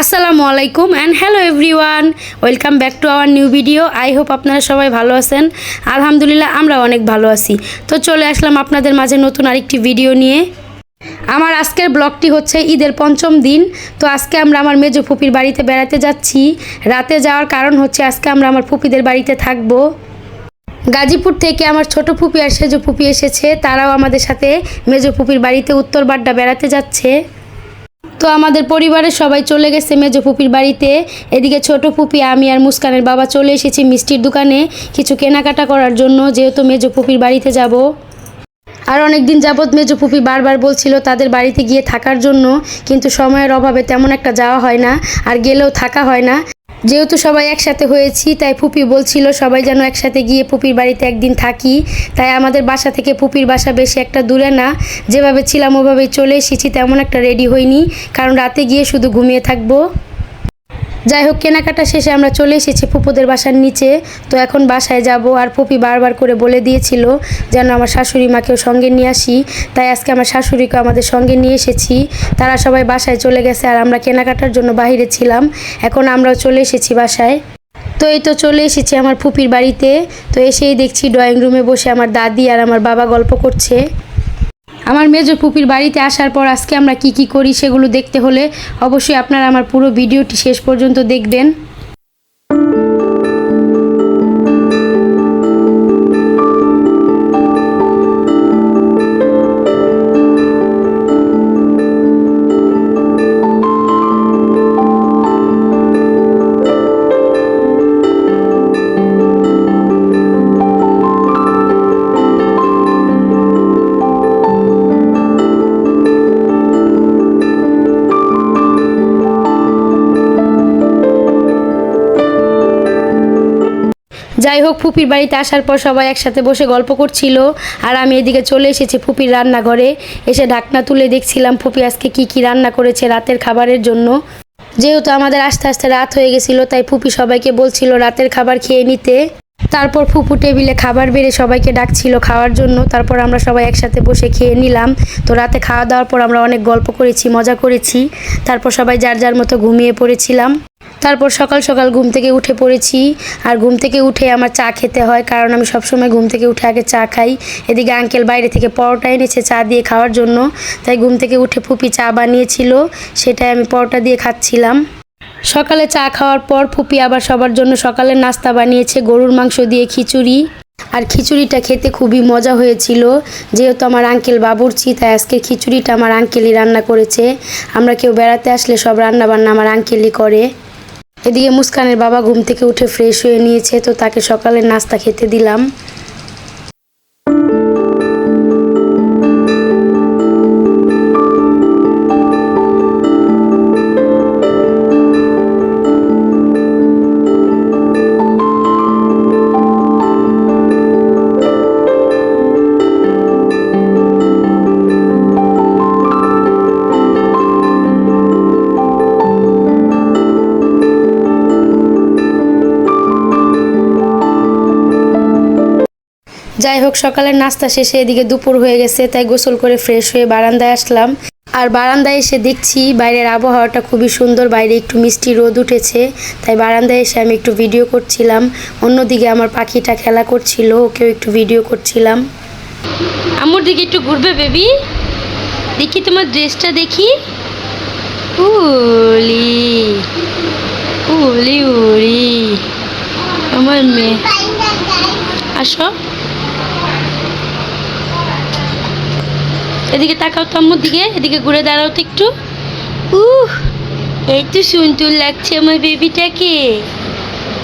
আসসালামু আলাইকুম and hello everyone welcome back to our new video I hope আপনারা সবাই ভালো আছেন। আলহামদুলিল্লাহ, আমরা অনেক ভালো আছি। তো চলে আসলাম আপনাদের মাঝে নতুন আরেকটি ভিডিও নিয়ে। আমার আজকের ব্লগটি হচ্ছে ঈদের পঞ্চম দিন। তো আজকে আমরা আমার মেজো ফুপির বাড়িতে বেড়াতে যাচ্ছি। রাতে যাওয়ার কারণ হচ্ছে আজকে আমরা আমার ফুপিদের বাড়িতে থাকব। গাজীপুর থেকে আমার ছোট ফুপি আর সেজো ফুপি এসেছে। তারাও আমাদের সাথে মেজো ফুপির বাড়িতে উত্তর বাড্ডা বেড়াতে যাচ্ছে। তো আমাদের পরিবারের সবাই চলে গেছে মেজো ফুপির বাড়িতে। এদিকে ছোট ফুপি, আমি আর মুস্কানের বাবা চলে এসেছি মিষ্টির দোকানে কিছু কেনাকাটা করার জন্য, যেহেতু মেজো ফুপির বাড়িতে যাব। আর অনেক দিন যাবৎ মেজো ফুপি বারবার বলছিল তাদের বাড়িতে গিয়ে থাকার জন্য, কিন্তু সময়ের অভাবে তেমন একটা যাওয়া হয় না, আর গেলেও থাকা হয় না। যেহেতু সবাই একসাথে হয়েছি, তাই ফুপি বলছিল, সবাই যেন একসাথে গিয়ে ফুপির বাড়িতে একদিন থাকি। তাই আমাদের বাসা থেকে ফুপির বাসা বেশি একটা দূরে না। যেভাবে ছিলাম ওভাবে চলে এসেছি, তেমন একটা রেডি হইনি। কারণ রাতে গিয়ে শুধু ঘুমিয়ে থাকব। যাই হোক কেনাকাটা শেষে আমরা চলে এসেছি ফুপুদের বাসার নিচে। তো এখন বাসায় যাব আর ফুপি বারবার করে বলে দিয়েছিল যেন আমার শাশুড়ি মাকেও সঙ্গে নিয়ে আসি। তাই আজকে আমার শাশুড়িকে আমাদের সঙ্গে নিয়ে এসেছি। তারা সবাই বাসায় চলে গেছে আর আমরা কেনাকাটার জন্য বাইরে ছিলাম। এখন আমরাও চলে এসেছি বাসায়। তো এই তো চলে এসেছি আমার ফুপির বাড়িতে। তো এসেই দেখছি ড্রয়িং রুমে বসে আমার দাদি আর আমার বাবা গল্প করছে। আমার মেজো ফুপির বাড়িতে আসার পর আজকে আমরা কি কি করি সেগুলো দেখতে হলে অবশ্যই আপনারা আমার পুরো ভিডিওটি শেষ পর্যন্ত দেখবেন। যাই হোক, ফুপির বাড়িতে আসার পর সবাই একসাথে বসে গল্প করছিল। আর আমি এদিকে চলে এসেছি ফুপির রান্নাঘরে। এসে ঢাকনা তুলে দেখছিলাম ফুপি আজকে কি কি রান্না করেছে রাতের খাবারের জন্য। যেহেতু আমাদের আস্তে আস্তে রাত হয়ে গেছিল, তাই ফুপি সবাইকে বলছিল রাতের খাবার খেয়ে নিতে। তারপর ফুপু টেবিলে খাবার বেড়ে সবাইকে ডাকছিল খাওয়ার জন্য। তারপর আমরা সবাই একসাথে বসে খেয়ে নিলাম। তো রাতে খাওয়া দাওয়ার পর আমরা অনেক গল্প করেছি, মজা করেছি। তারপর সবাই যার যার মতো ঘুমিয়ে পড়েছিলাম। তারপর সকাল সকাল ঘুম থেকে উঠে পড়েছি। আর ঘুম থেকে উঠে আমার চা খেতে হয়, কারণ আমি সবসময় ঘুম থেকে উঠে আগে চা খাই। এদিকে আঙ্কেল বাইরে থেকে পরোটা এনেছে চা দিয়ে খাওয়ার জন্য। তাই ঘুম থেকে উঠে ফুপি চা বানিয়েছিল, সেটাই আমি পরোটা দিয়ে খাচ্ছিলাম। সকালে চা খাওয়ার পর ফুপি আবার সবার জন্য সকালের নাস্তা বানিয়েছে, গরুর মাংস দিয়ে খিচুড়ি। আর খিচুড়িটা খেতে খুবই মজা হয়েছিল। যেহেতু আমার আঙ্কেল বাবুরচি, তাই আজকে খিচুড়িটা আমার আঙ্কেলই রান্না করেছে। আমরা কেউ বেড়াতে আসলে সব রান্না বান্না আমার আঙ্কেলই করে। এদিকে মুস্কানের বাবা ঘুম থেকে উঠে ফ্রেশ হয়ে নিয়েছে, তো তাকে সকালের নাস্তা খেতে দিলাম। যাই হোক, সকালের নাস্তা শেষে এদিকে দুপুর হয়ে গেছে, তাই গোসল করে ফ্রেশ হয়ে বারান্দায় আসলাম। আর বারান্দায় এসে দেখছি বাইরের আবহাওয়াটা খুবই সুন্দর, বাইরে একটু মিষ্টি রোদ উঠেছে, তাই বারান্দায় এসে আমি একটু ভিডিও করছিলাম। অন্যদিকে আমার পাখিটা খেলা করছিল, ওকেও একটু ভিডিও করছিলাম। আমার দিকে একটু ঘুরবে, বেবি? দেখি তোমার ড্রেসটা দেখি। উলি উলি উলি। আমার মেয়ে। আসো এদিকে তাকাও তো দিকে, এদিকে ঘুরে দাঁড়াও তো একটু। উহ, এই তো সুন্দর লাগছে আমার বেবিটাকে।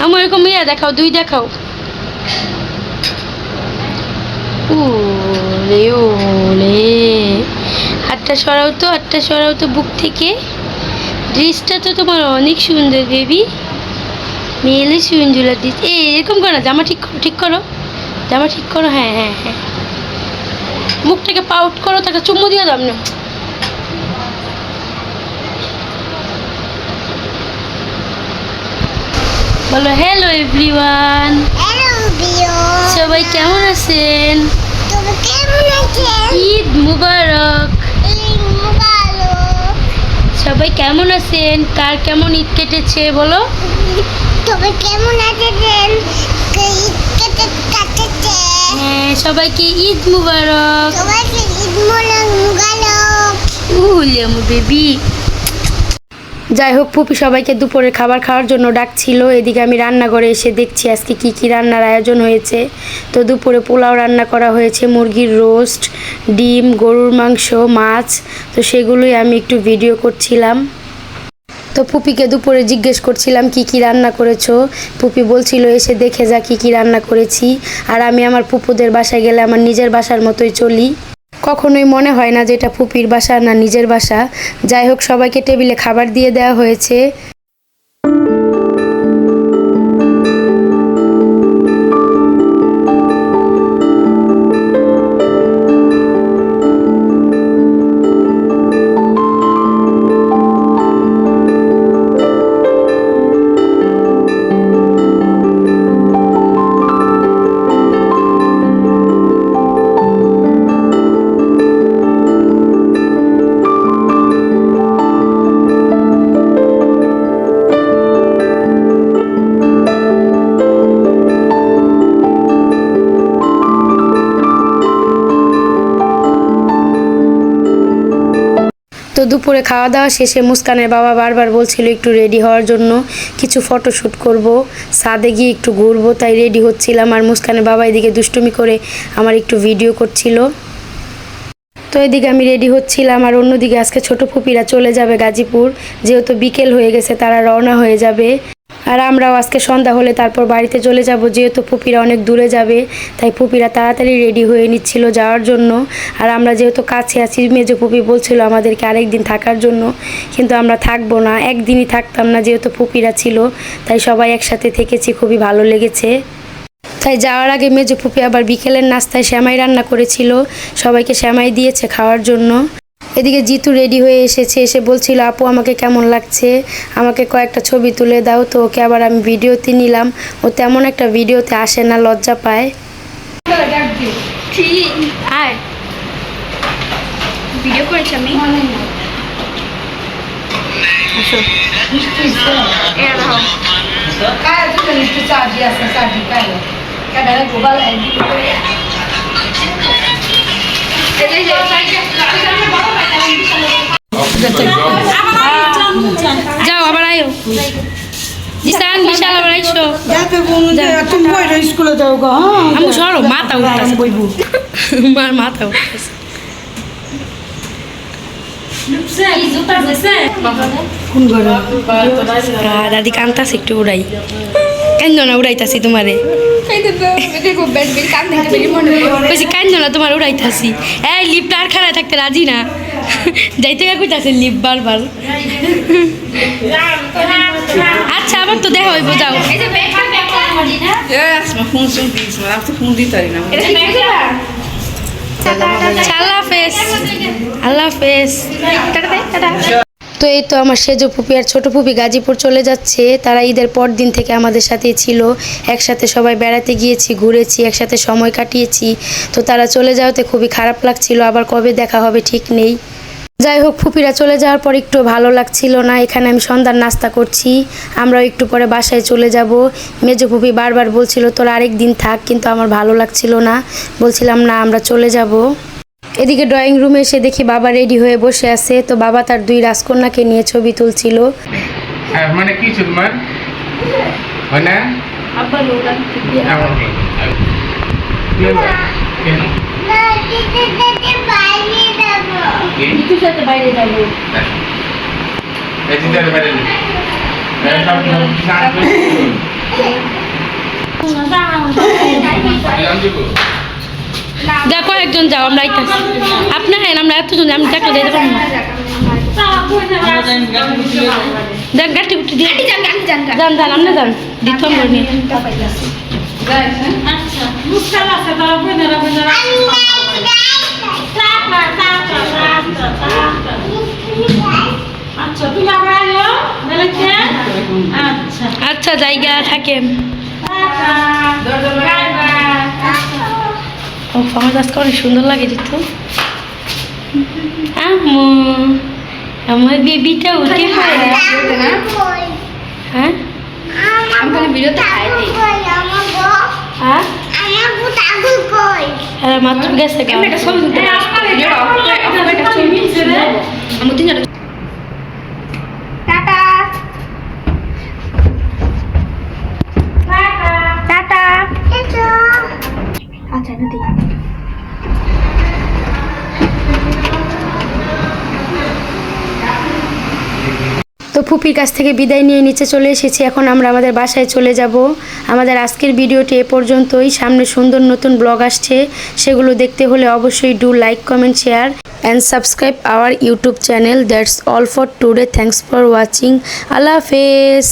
আমার এরকম ইয়া দেখাও, দুই দেখাও। ওলে ওলে। হাতটা সরাও তো, হাতটা সরাও তো বুক থেকে। ড্রেসটা তো তোমার অনেক সুন্দর, বেবি। মেয়েলে সুন্দর এই, এরকম করো জামা ঠিক করো ঠিক করো। জামা ঠিক করো হ্যাঁ হ্যাঁ হ্যাঁ। মুখটাকে পাউট করো তাকে চুম্বু দিয়ে দাম না বলো হ্যালো এভরিওয়ান সবাই কেমন আছেন? ঈদ মুবারক। সবাই কেমন আছেন? কার কেমন ঈদ কেটেছে বলো? তবে কেমন আছেন? কেটে হ্যাঁ সবাইকে ঈদ মুবারক। সবাইকে ঈদ উলে আমার বেবি। যাই হোক পুপি সবাইকে দুপুরে খাবার খাওয়ার জন্য ডাকছিল। এদিকে আমি রান্নাঘরে এসে দেখছি আজকে কি কি রান্নার আয়োজন হয়েছে। তো দুপুরে পোলাও রান্না করা হয়েছে মুরগির রোস্ট ডিম গরুর মাংস মাছ। তো সেগুলোই আমি একটু ভিডিও করছিলাম। তো পুপিকে দুপুরে জিজ্ঞেস করছিলাম, কি কি রান্না করেছ? পুপি বলছিল, এসে দেখে যা কি কি রান্না করেছি। আর আমি আমার পুপুদের বাসায় গেলে আমার নিজের বাসার মতোই চলি। কখনোই মনে হয় না যে এটা পুপির বাসা না নিজের বাসা। যাই হোক, সবাইকে টেবিলে খাবার দিয়ে দেওয়া হয়েছে। দুপুরে খাওয়া দাওয়া শেষে মুস্কানের বাবা বারবার বলছিল, একটু রেডি হওয়ার জন্য কিছু ফটোশ্যুট করব। সাদে গিয়ে একটু ঘুরবো। তাই রেডি হচ্ছিলাম আর মুস্কানের বাবা এদিকে দুষ্টুমি করে আমার একটু ভিডিও করছিল। তো এদিকে আমি রেডি হচ্ছিলাম আর অন্যদিকে আজকে ছোট ফুপিরা চলে যাবে গাজীপুর। যেহেতু বিকেল হয়ে গেছে, তারা রওনা হয়ে যাবে। আর আমরাও আজকে সন্ধ্যা হলে তারপর বাড়িতে চলে যাব, যেহেতু ফুপিরা অনেক দূরে যাবে, তাই ফুপিরা তাড়াতাড়ি রেডি হয়ে নিচ্ছিল যাওয়ার জন্য। আর আমরা যেহেতু কাছে আছি, মেজো ফুপি বলছিল আমাদেরকে আরেক দিন থাকার জন্য, কিন্তু আমরা থাকব না, একদিনই থাকতাম না যেহেতু ফুপিরা ছিল, তাই সবাই একসাথে থেকেছি, খুবই ভালো লেগেছে। তাই যাওয়ার আগে মেজো ফুপি আবার বিকেলের নাস্তায় শ্যামাই রান্না করেছিল, সবাইকে শ্যামাই দিয়েছে খাওয়ার জন্য। এদিকে জিতু রেডি হয়ে এসেছে এসে বলছিল আপু আমাকে কেমন লাগছে? আমাকে কয়েকটা ছবি তুলে দাও তো ওকে আবার আমি ভিডিওতে নিলাম। ও তেমন একটা ভিডিওতে আসে না লজ্জা পায়। ভিডিও করেছি আমি। আসো। স্কুলে যাও গো হ্যাঁ? আমি সরো মাথা উঠতেছে। মার মাথা উঠতেছে। কোন ঘরে? আহ, দাদি কান্তাছে একটু উড়াই। কান্দ না উড়াইতাছি তোমারে। কান কান্দ না তোমার উড়াইতাছি। এই লিপটা আর খারাপ থাকতে রাজি না। যাইতে গা কইতাছে লিপ বারবার আচ্ছা আবার তো দেখা হইব যাও। এই যে ব্যাগ ব্যাগ করি না Yes, ma funzion bis, ma la fundi tari na. এটা ব্যাগ দিবা আল্লাহ হাফেজ। আল্লাহ হাফেজ। টাটা দে টাটা। তো এই তো আমার সেজো ফুপি আর ছোট ফুপি গাজীপুর চলে যাচ্ছে। তারা ঈদের পর দিন থেকে আমাদের সাথেই ছিল। একসাথে সবাই বেড়াতে গিয়েছি ঘুরেছি একসাথে সময় কাটিয়েছি। তো তারা চলে যাওয়াতে খুবই খারাপ লাগছিল। আবার কবে দেখা হবে ঠিক নেই। যাই হোক ফুপিরা চলে যাওয়ার পর একটু ভালো লাগছিল না। এখানে আমি সন্ধ্যার নাস্তা করছি। আমরাও একটু পরে বাসায় চলে যাব। মেজো ফুপি বারবার বলছিল তোর আরেক দিন থাক কিন্তু আমার ভালো লাগছিল না। বলছিলাম না আমরা চলে যাব। এদিকে ড্রয়িং রুমে এসে দেখি বাবা রেডি হয়ে বসে আছে। তো বাবা তার দুই রাজকন্যাকে নিয়ে ছবি তুলছিল। মানে কি ছিল তোমার হয় না? আব্বা লোকাল আমার কি? কেন? সাথে বাইরে যাব এই বাইরে। দেখো একজন যাও আমরা আইতাছি আপনার হ্যাঁ আমরা এতজন আমি দেখো দিতে পারব না দেখ গাড়ি উঠে দিয়ে। গাড়ি যান যান আপনি যান। দিত আমরা নিয়ে। আচ্ছা জায়গা থাকেন ও আজকে অনেক সুন্দর লাগে দিত আম্মু আমার বেবিটা উঠে হ্যাঁ? আমি ভিডিওতে গো হ্যাঁ আমার গো তাগু কই আর মাত্র গেছে আমি একটা ছবি তো ফুপির কাছ থেকে বিদায় নিয়ে নিচে চলে এসেছি। এখন আমরা আমাদের বাসায় চলে যাব। আমাদের আজকের ভিডিওটি এ পর্যন্তই। সামনে সুন্দর নতুন ব্লগ আসছে। সেগুলো দেখতে হলে অবশ্যই do like, comment, share and subscribe our YouTube channel. That's all for today. Thanks for watching. আল্লাহ হাফেজ।